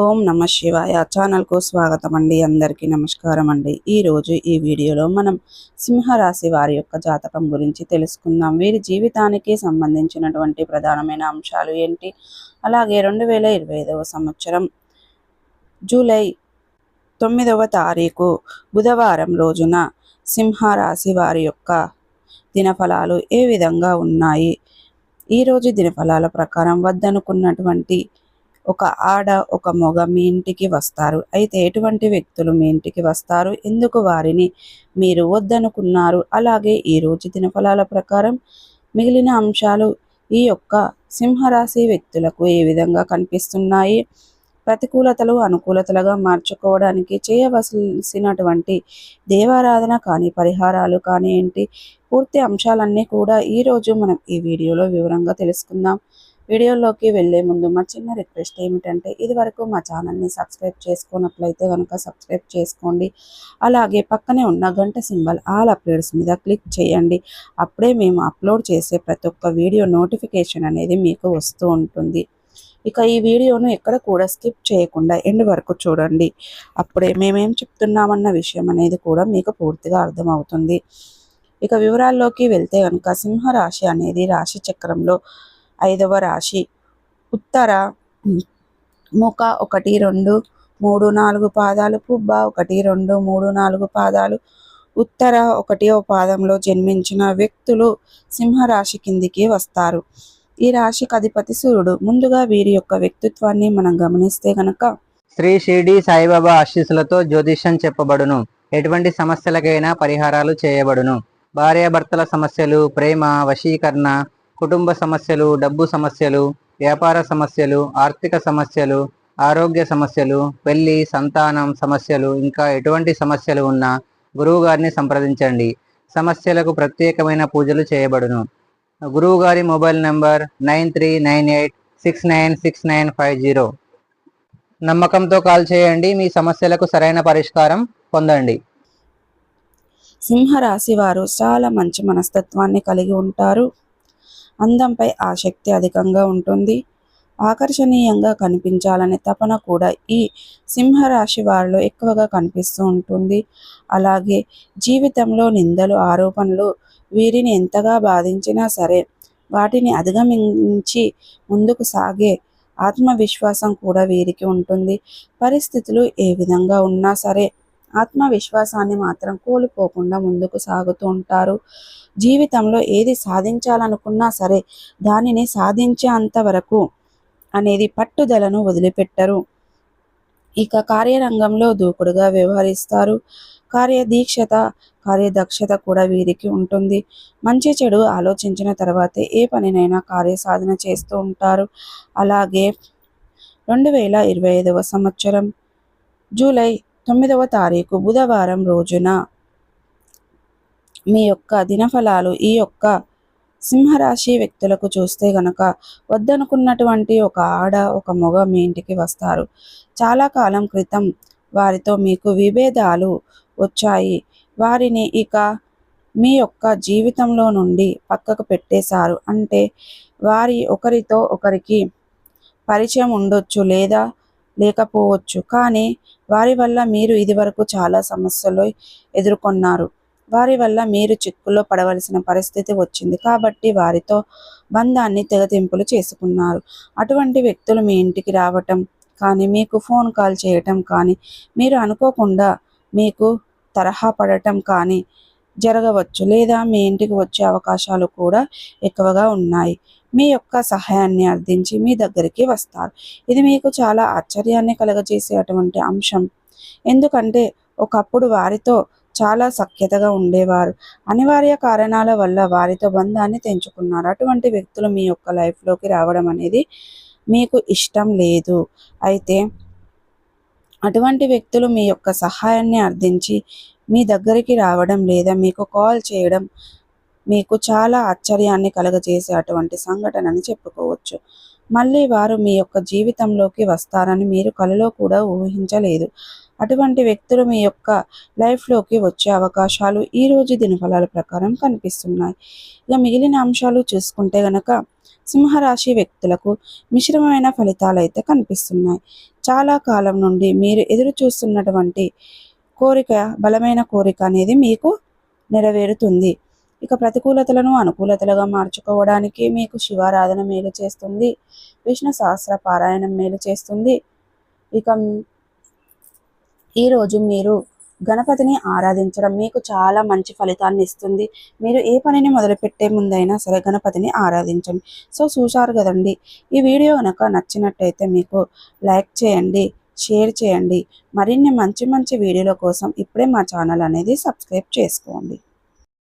ఓం నమ శివాయ ఛానల్కు స్వాగతం అండి అందరికీ నమస్కారం అండి ఈరోజు ఈ వీడియోలో మనం సింహరాశి వారి యొక్క జాతకం గురించి తెలుసుకుందాం. వీరి జీవితానికి సంబంధించినటువంటి ప్రధానమైన అంశాలు ఏంటి? అలాగే రెండు వేల ఇరవై ఐదవ సంవత్సరం జూలై తొమ్మిదవ తారీఖు బుధవారం రోజున సింహరాశి వారి యొక్క దినఫలాలు ఏ విధంగా ఉన్నాయి? ఈరోజు దినఫలాల ప్రకారం వద్దనుకున్నటువంటి ఒక ఆడ ఒక మొగ మీ ఇంటికి వస్తారు. అయితే ఎటువంటి వ్యక్తులు మీ ఇంటికి వస్తారు? ఎందుకు వారిని మీరు వద్దనుకున్నారు? అలాగే ఈ రోజు దినఫలాల ప్రకారం మిగిలిన అంశాలు ఈ యొక్క సింహరాశి వ్యక్తులకు ఏ విధంగా కనిపిస్తున్నాయి? ప్రతికూలతలు అనుకూలతలుగా మార్చుకోవడానికి చేయవలసినటువంటి దేవారాధన కానీ పరిహారాలు కానీ ఏంటి? పూర్తి అంశాలన్నీ కూడా ఈరోజు మనం ఈ వీడియోలో వివరంగా తెలుసుకుందాం. వీడియోలోకి వెళ్ళే ముందు మా చిన్న రిక్వెస్ట్ ఏమిటంటే ఇది వరకు మా ఛానల్ని సబ్స్క్రైబ్ చేసుకున్నట్లయితే కనుక సబ్స్క్రైబ్ చేసుకోండి. అలాగే పక్కనే ఉన్న గంట సింబల్ ఆల్ అప్డేట్స్ మీద క్లిక్ చేయండి. అప్పుడే మేము అప్లోడ్ చేసే ప్రతి ఒక్క వీడియో నోటిఫికేషన్ అనేది మీకు వస్తూ ఉంటుంది. ఇక ఈ వీడియోను ఎక్కడ కూడా స్కిప్ చేయకుండా ఎండ్ వరకు చూడండి. అప్పుడే మేమేం చెప్తున్నామన్న విషయం అనేది కూడా మీకు పూర్తిగా అర్థమవుతుంది. ఇక వివరాల్లోకి వెళ్తే కనుక సింహరాశి అనేది రాశి చక్రంలో ఐదవ రాశి. ఉత్తర ముఖ ఒకటి రెండు మూడు నాలుగు పాదాలు పుబ్బ ఒకటి రెండు మూడు నాలుగు పాదాలు. ఉత్తర ఒకటో పాదంలో జన్మించిన వ్యక్తులు సింహరాశి కిందికి వస్తారు. ఈ రాశికి అధిపతి సూర్యుడు. ముందుగా వీరి యొక్క వ్యక్తిత్వాన్ని మనం గమనిస్తే గనక శ్రీ షిరిడి సాయిబాబా ఆశీస్సులతో జ్యోతిష్యం చెప్పబడును. ఎటువంటి సమస్యలకైనా పరిహారాలు చేయబడును. భార్యాభర్తల సమస్యలు ప్రేమ వశీకరణ కుటుంబ సమస్యలు డబ్బు సమస్యలు వ్యాపార సమస్యలు ఆర్థిక సమస్యలు ఆరోగ్య సమస్యలు పెళ్ళి సంతానం సమస్యలు ఇంకా ఎటువంటి సమస్యలు ఉన్నా గురువు గారిని సంప్రదించండి. సమస్యలకు ప్రత్యేకమైన పూజలు చేయబడును. గురువు గారి mobile number nine three nine eight six nine six nine five zero. నమ్మకంతో కాల్ చేయండి మీ సమస్యలకు సరైన పరిష్కారం పొందండి. సింహరాశి వారు చాలా మంచి మనస్తత్వాన్ని కలిగి ఉంటారు. అందంపై ఆసక్తి అధికంగా ఉంటుంది. ఆకర్షణీయంగా కనిపించాలనే తపన కూడా ఈ సింహరాశి వారిలో ఎక్కువగా కనిపిస్తూ ఉంటుంది. అలాగే జీవితంలో నిందలు ఆరోపణలు వీరిని ఎంతగా బాధించినా సరే వాటిని అధిగమించి ముందుకు సాగే ఆత్మవిశ్వాసం కూడా వీరికి ఉంటుంది. పరిస్థితులు ఏ విధంగా ఉన్నా సరే ఆత్మవిశ్వాసాన్ని మాత్రం కోల్పోకుండా ముందుకు సాగుతూ ఉంటారు. జీవితంలో ఏది సాధించాలనుకున్నా సరే దానిని సాధించేంత వరకు అనేది పట్టుదలను వదిలిపెట్టరు. ఇక కార్యరంగంలో దూకుడుగా వ్యవహరిస్తారు. కార్యదీక్షత కార్యదక్షత కూడా వీరికి ఉంటుంది. మంచి చెడు ఆలోచించిన తర్వాతే ఏ పనినైనా కార్యసాధన చేస్తూ ఉంటారు. అలాగే రెండు వేల ఇరవై ఐదవ సంవత్సరం జూలై తొమ్మిదవ తారీఖు బుధవారం రోజున మీ యొక్క దినఫలాలు ఈ యొక్క సింహరాశి వ్యక్తులకు చూస్తే గనక వద్దనుకున్నటువంటి ఒక ఆడ ఒక మొగ మీ ఇంటికి వస్తారు. చాలా కాలం క్రితం వారితో మీకు విభేదాలు వచ్చాయి. వారిని ఇక మీ యొక్క జీవితంలో నుండి పక్కకు పెట్టేశారు. అంటే వారి ఒకరితో ఒకరికి పరిచయం ఉండొచ్చు లేదా లేకపోవచ్చు. కానీ వారి వల్ల మీరు ఇదివరకు చాలా సమస్యలు ఎదుర్కొన్నారు. వారి వల్ల మీరు చిక్కుల్లో పడవలసిన పరిస్థితి వచ్చింది. కాబట్టి వారితో బంధాన్ని తెగతింపులు చేసుకున్నారు. అటువంటి వ్యక్తులు మీ ఇంటికి రావటం కానీ మీకు ఫోన్ కాల్ చేయటం కానీ మీరు అనుకోకుండా మీకు తరహా పడటం కానీ జరగవచ్చు లేదా మీ ఇంటికి వచ్చే అవకాశాలు కూడా ఎక్కువగా ఉన్నాయి. మీ యొక్క సహాయాన్ని అర్థించి మీ దగ్గరికి వస్తారు. ఇది మీకు చాలా ఆశ్చర్యాన్ని కలగజేసేటువంటి అంశం. ఎందుకంటే ఒకప్పుడు వారితో చాలా సఖ్యతగా ఉండేవారు. అనివార్య కారణాల వల్ల వారితో బంధాన్ని తెంచుకున్నారు. అటువంటి వ్యక్తులు మీ యొక్క లైఫ్లోకి రావడం అనేది మీకు ఇష్టం లేదు. అయితే అటువంటి వ్యక్తులు మీ యొక్క సహాయాన్ని అర్థించి మీ దగ్గరికి రావడం లేదా మీకు కాల్ చేయడం మీకు చాలా ఆశ్చర్యాన్ని కలగజేసే అటువంటి సంఘటనని చెప్పుకోవచ్చు. మళ్ళీ వారు మీ యొక్క జీవితంలోకి వస్తారని మీరు కలలో కూడా ఊహించలేదు. అటువంటి వ్యక్తులు మీ యొక్క లైఫ్లోకి వచ్చే అవకాశాలు ఈ రోజు దినఫలాల ప్రకారం కనిపిస్తున్నాయి. ఇక మిగిలిన అంశాలు చూసుకుంటే గనక సింహరాశి వ్యక్తులకు మిశ్రమమైన ఫలితాలు అయితే కనిపిస్తున్నాయి. చాలా కాలం నుండి మీరు ఎదురు చూస్తున్నటువంటి కోరిక బలమైన కోరిక అనేది మీకు నెరవేరుతుంది. ఇక ప్రతికూలతలను అనుకూలతలుగా మార్చుకోవడానికి మీకు శివారాధన మేలు చేస్తుంది. విష్ణు సహస్ర పారాయణం మేలు చేస్తుంది. ఇక ఈరోజు మీరు గణపతిని ఆరాధించడం మీకు చాలా మంచి ఫలితాన్ని ఇస్తుంది. మీరు ఏ పనిని మొదలుపెట్టే ముందైనా సరే గణపతిని ఆరాధించండి. సో చూశారు కదండి? ఈ వీడియో కనుక నచ్చినట్టయితే మీకు లైక్ చేయండి. షేర్ చేయండి. మరిన్ని మంచి మంచి వీడియోల కోసం ఇప్పుడే మా ఛానల్ అనేది సబ్స్క్రైబ్ చేసుకోండి.